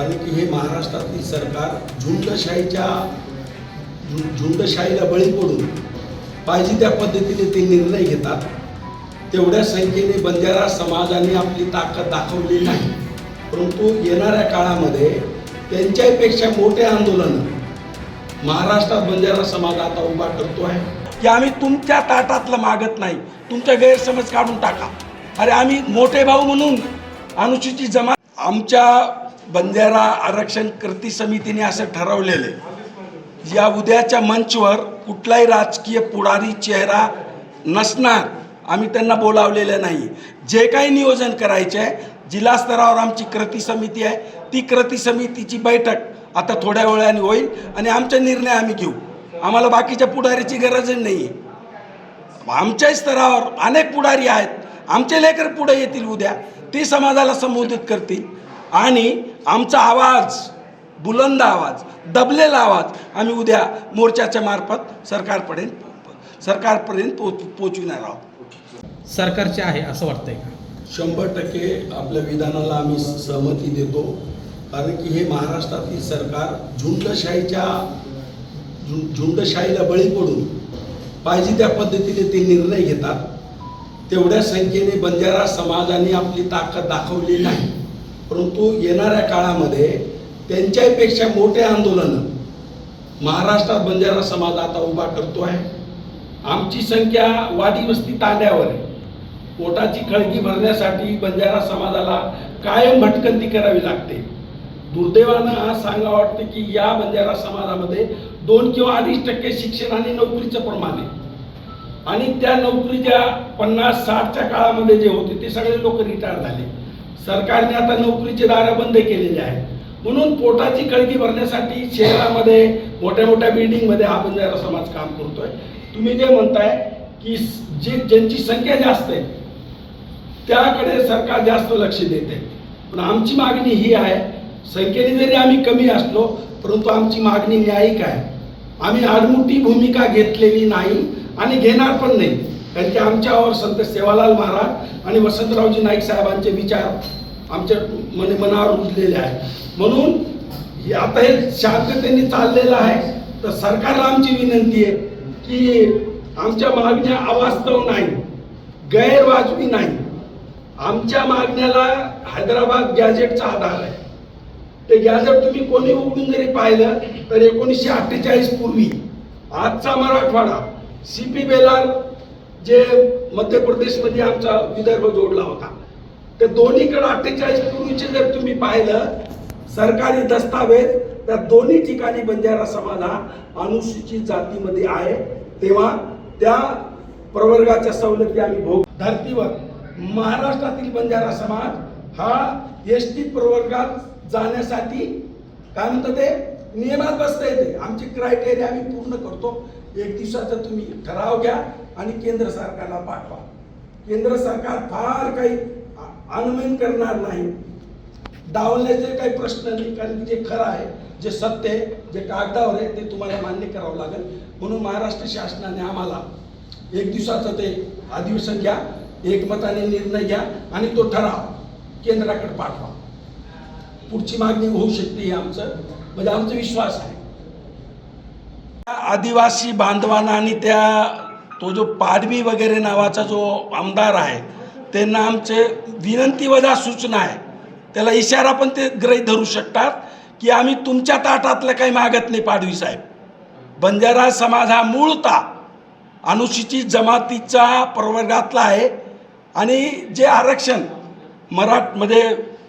कारण की हे महाराष्ट्रातील सरकार झुंडशाहीच्या झु- झुंडशाहीला बळी पडून पाहिजे त्या पद्धतीने ते निर्णय घेतात तेवढ्या संख्येने बंजारा समाजाने आपली ताकद दाखवली नाही. परंतु येणाऱ्या काळामध्ये त्यांच्यापेक्षा मोठे आंदोलन महाराष्ट्रात बंजारा समाज आता उभा करतो आहे. की आम्ही तुमच्या ताटातलं मागत नाही तुमचा गैरसमज काढून टाका. अरे आम्ही मोठे भाऊ म्हणून अनुसूचित जमा आमच्या बंजारा आरक्षण कृती समितीने असं ठरवलेलं आहे. या उद्याच्या मंचवर कुठलाही राजकीय पुढारी चेहरा नसणार आम्ही त्यांना बोलावलेलं नाही. जे काही नियोजन करायचे आहे जिल्हा स्तरावर आमची कृती समिती आहे ती कृती समितीची बैठक आता थोड्या वेळाने होईल आणि आमचा निर्णय आम्ही घेऊ. आम्हाला बाकीच्या पुढारीची गरज नाही आहे आमच्या स्तरावर अनेक पुढारी आहेत. आमचे लेकर पुढे येतील उद्या. ते समाजाला संबोधित करतील. आणि आमचा आवाज बुलंद आवाज दबलेला आवाज आम्ही उद्या मोर्चाच्या मार्फत सरकारपर्यंत सरकारपर्यंत पोच पोचविणार आहोत. सरकारचे आहे असं वाटतंय का? शंभर टक्के आपल्या विधानाला आम्ही सहमती देतो. कारण की हे महाराष्ट्रातील सरकार झुंडशाहीच्या झुं- झुंडशाहीला बळी पडून पाहिजे त्या पद्धतीने ते निर्णय घेतात. तेवढ्या संख्येने बंजारा समाजाने आपली ताकद दाखवली नाही. परंतु येणाऱ्या काळामध्ये त्यांच्यापेक्षा मोठे आंदोलनं महाराष्ट्रात बंजारा समाज आता उभा करतो आहे. आमची संख्या वाडी वस्ती तांड्यावर आहे. पोटाची खळगी भरण्यासाठी बंजारा समाजाला कायम भटकंती करावी लागते. दुर्दैवानं आज सांगा वाटतं की या बंजारा समाजामध्ये दोन किंवा अडीच टक्के शिक्षण आणि नोकरीचं प्रमाण आहे. आणि त्या नोकरीच्या पन्नास साठच्या काळामध्ये जे होते ते सगळे लोक रिटायर झाले. सरकारने आता नोकरीचे दारं बंद केलेले आहेत. म्हणून पोटाची कळगी भरण्यासाठी शहरामध्ये मोठ्या मोठ्या बिल्डिंगमध्ये हा बंजारा समाज काम करतोय. तुम्ही जे म्हणताय की जे ज्यांची संख्या जास्त आहे त्याकडे सरकार जास्त लक्ष देते पण आमची मागणी ही आहे संख्येने जरी आम्ही कमी असलो परंतु आमची मागणी न्यायिक आहे. आम्ही आडमुठी भूमिका घेतलेली नाही आणि घेणार पण नाही. कारण की आमच्यावर संत सेवालाल महाराज आणि वसंतरावजी नाईक साहेबांचे विचार आमच्या मने मनावर रुजलेले आहे म्हणून आता हे शांततेने चाललेलं आहे. तर सरकारला आमची विनंती आहे की आमच्या मागण्या अवास्तव नाही गैरवाजवी नाही. आमच्या मागण्याला हैदराबाद गॅजेटचा आधार आहे. ते गॅजेट तुम्ही कोणी उघडून जरी पाहिलं तर एकोणीसशे अठ्ठेचाळीस पूर्वी आजचा मराठवाडा सी पी बेलार जे मध्य प्रदेशमध्ये आमचा विदर्भ जोडला होता. ते दोन्हीकडे अठ्ठेचाळीस पूर्वीचे जर तुम्ही पाहिलं सरकारी दस्तावेज त्या दोन्ही ठिकाणी बंजारा समाज हा अनुसूचित जातीमध्ये आहे. तेव्हा त्या प्रवर्गाच्या सवलती आम्ही भोग धर्तीवर महाराष्ट्रातील बंजारा समाज हा एस टी प्रवर्गात जाण्यासाठी काय म्हणतात ते नियमात बसता येते. आमची क्रायटेरिया आम्ही पूर्ण करतो. एक दिवसाचा तुम्ही ठराव घ्या आणि केंद्र सरकारला पाठवा. केंद्र सरकार फार काही अनुमान करणार नाही. डावलण्याचे काही प्रश्न नाही कारण की जे खरं आहे जे सत्य आहे जे कागदावर आहे ते तुम्हाला मान्य करावं लागेल. म्हणून महाराष्ट्र शासनाने आम्हाला एक दिवसाचं ते अधिवेशन घ्या एकमताने निर्णय घ्या आणि तो ठराव केंद्राकडे पाठवा. पुढची मागणी होऊ शकते हे आमचं म्हणजे आमचा विश्वास आहे. आदिवासी बांधवांना आणि त्या तो जो पाडवी वगैरे नावाचा जो आमदार आहे त्यांना आमचे विनंती वजा सूचना आहे. त्याला इशारा पण ते ग्रही धरू शकतात की आम्ही तुमच्या ताटातलं काही मागत नाही पाडवी साहेब. बंजारा समाज हा मूळता अनुसूचित जमातीचा प्रवर्गातला आहे आणि जे आरक्षण मराठमध्ये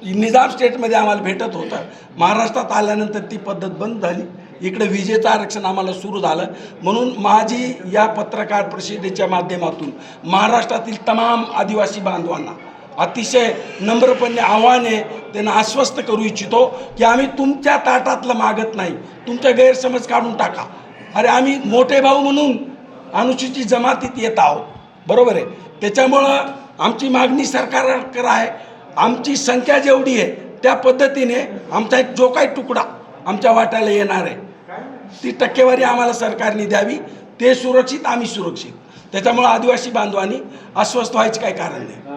निजाम स्टेटमध्ये आम्हाला भेटत होतं महाराष्ट्रात आल्यानंतर ती पद्धत बंद झाली. इकडे विजेचं आरक्षण आम्हाला सुरू झालं. म्हणून माझी या पत्रकार परिषदेच्या माध्यमातून महाराष्ट्रातील तमाम आदिवासी बांधवांना अतिशय नम्रपणे आव्हाने त्यांना आश्वस्त करू इच्छितो की आम्ही तुमच्या ताटातलं मागत नाही. तुमच्या गैरसमज काढून टाका. अरे आम्ही मोठे भाऊ म्हणून अनुसूचित जमातीत येत आहोत. बरोबर आहे? त्याच्यामुळं आमची मागणी सरकारकडे आहे. आमची संख्या जेवढी आहे त्या पद्धतीने आमचा एक जो काही तुकडा आमच्या वाट्याला येणार आहे. ती टक्केवारी आम्हाला सरकारने द्यावी. ते सुरक्षित आम्ही सुरक्षित. त्याच्यामुळं आदिवासी बांधवांनी अस्वस्थ व्हायचं काही कारण नाही.